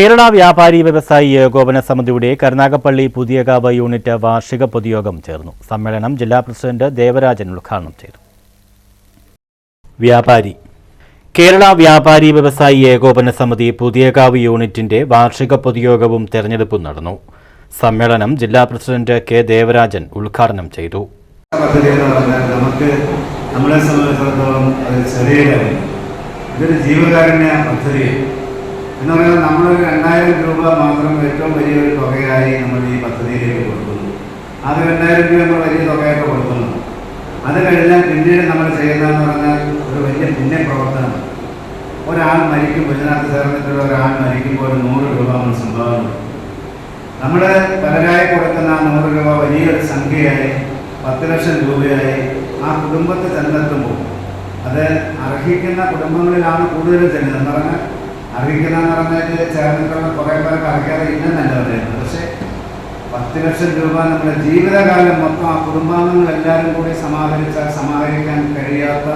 കേരള വ്യാപാരി വ്യവസായി ഏകോപന സമിതിയുടെ കരുനാഗപ്പള്ളി പുതിയകാവ് യൂണിറ്റ് വാർഷിക പൊതുയോഗം ചേർന്നു. സമ്മേളനം ജില്ലാ പ്രസിഡന്റ് ദേവരാജൻ ഉദ്ഘാടനം ചെയ്തു. വ്യാപാരി. കേരള വ്യാപാരി വ്യവസായി ഏകോപന സമിതി പുതിയകാവ് യൂണിറ്റിന്റെ വാർഷിക പൊതുയോഗവും തെരഞ്ഞെടുപ്പും നടന്നു. സമ്മേളനം ജില്ലാ പ്രസിഡന്റ് കെ ദേവരാജൻ ഉദ്ഘാടനം ചെയ്തു. നമുക്ക് നമ്മളെ സംബന്ധിച്ചിടത്തോളം ചെറിയ ഇതൊരു ജീവകാരുണ്യ പദ്ധതി എന്ന് പറഞ്ഞാൽ നമ്മൾ രണ്ടായിരം രൂപ മാത്രം ഏറ്റവും വലിയ ഒരു തുകയായി നമ്മൾ ഈ പദ്ധതിയിലേക്ക് കൊടുക്കുന്നു. അത് രണ്ടായിരം രൂപ നമ്മൾ വലിയ തുകയായിട്ട് കൊടുക്കുന്നു. അത് കഴിഞ്ഞാൽ പിന്നീട് നമ്മൾ ചെയ്യുന്നതെന്ന് പറഞ്ഞാൽ ഒരു വലിയ പുണ്യപ്രവർത്തനം. ഒരാൾ മരിക്കുമ്പോൾ ഇതിനകത്ത് ചേർന്നിട്ടുള്ള ഒരാൾ മരിക്കുമ്പോൾ ഒരു നൂറ് രൂപ നമ്മൾ സംഭാവന നമ്മൾ പലരായി കൊടുക്കുന്ന ആ നൂറ് രൂപ വലിയൊരു സംഖ്യയായി പത്ത് ലക്ഷം രൂപയായി ആ കുടുംബത്തെ ചെന്നെത്തുമ്പോൾ അത് അർഹിക്കുന്ന കുടുംബങ്ങളിലാണ് കൂടുതൽ ചെല്ലുന്നത് എന്ന് പറഞ്ഞാൽ അർഹിക്കുന്ന എന്ന് പറഞ്ഞാൽ ചേർന്നിട്ടുള്ള കുറേ പേർക്ക് അർഹിക്കാതെ ഇല്ലെന്നല്ല പറയുന്നത് പക്ഷേ പത്ത് ലക്ഷം രൂപ നമ്മുടെ ജീവിതകാലം മൊത്തം ആ കുടുംബാംഗങ്ങൾ എല്ലാവരും കൂടി സമാഹരിച്ചാൽ സമാഹരിക്കാൻ കഴിയാത്ത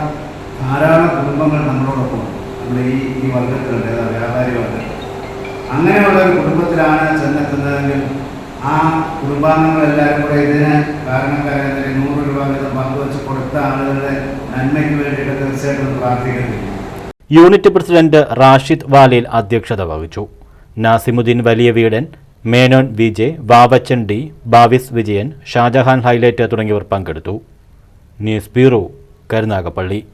ധാരാളം കുടുംബങ്ങൾ നമ്മളോടൊപ്പം നമ്മുടെ ഈ ഈ വർഗത്തിലുണ്ട് ഏതാ വ്യാപാരി വർഗത്തിൽ അങ്ങനെയുള്ള ഒരു കുടുംബത്തിലാണ് ചെന്നെത്തുന്നതെങ്കിൽ ആ കുടുംബാംഗങ്ങളെല്ലാവരും കൂടെ ഇതിന് കാരണക്കാരെ നൂറ് രൂപ വീതം പങ്കുവെച്ച് കൊടുത്ത ആളുകളുടെ നന്മയ്ക്ക് വേണ്ടിയിട്ട് തീർച്ചയായിട്ടും പ്രാർത്ഥിക്കുന്നില്ല യൂണിറ്റ് പ്രസിഡന്റ് റാഷിദ് വാലിൽ അധ്യക്ഷത വഹിച്ചു. നാസിമുദ്ദീൻ വലിയ വീടൻ മേനോൻ വിജയ് വാവച്ചൻ ഡി ബാവിസ് വിജയൻ ഷാജഹാൻ ഹൈലൈറ്റ് തുടങ്ങിയവർ പങ്കെടുത്തു. News bureau Karunagappally.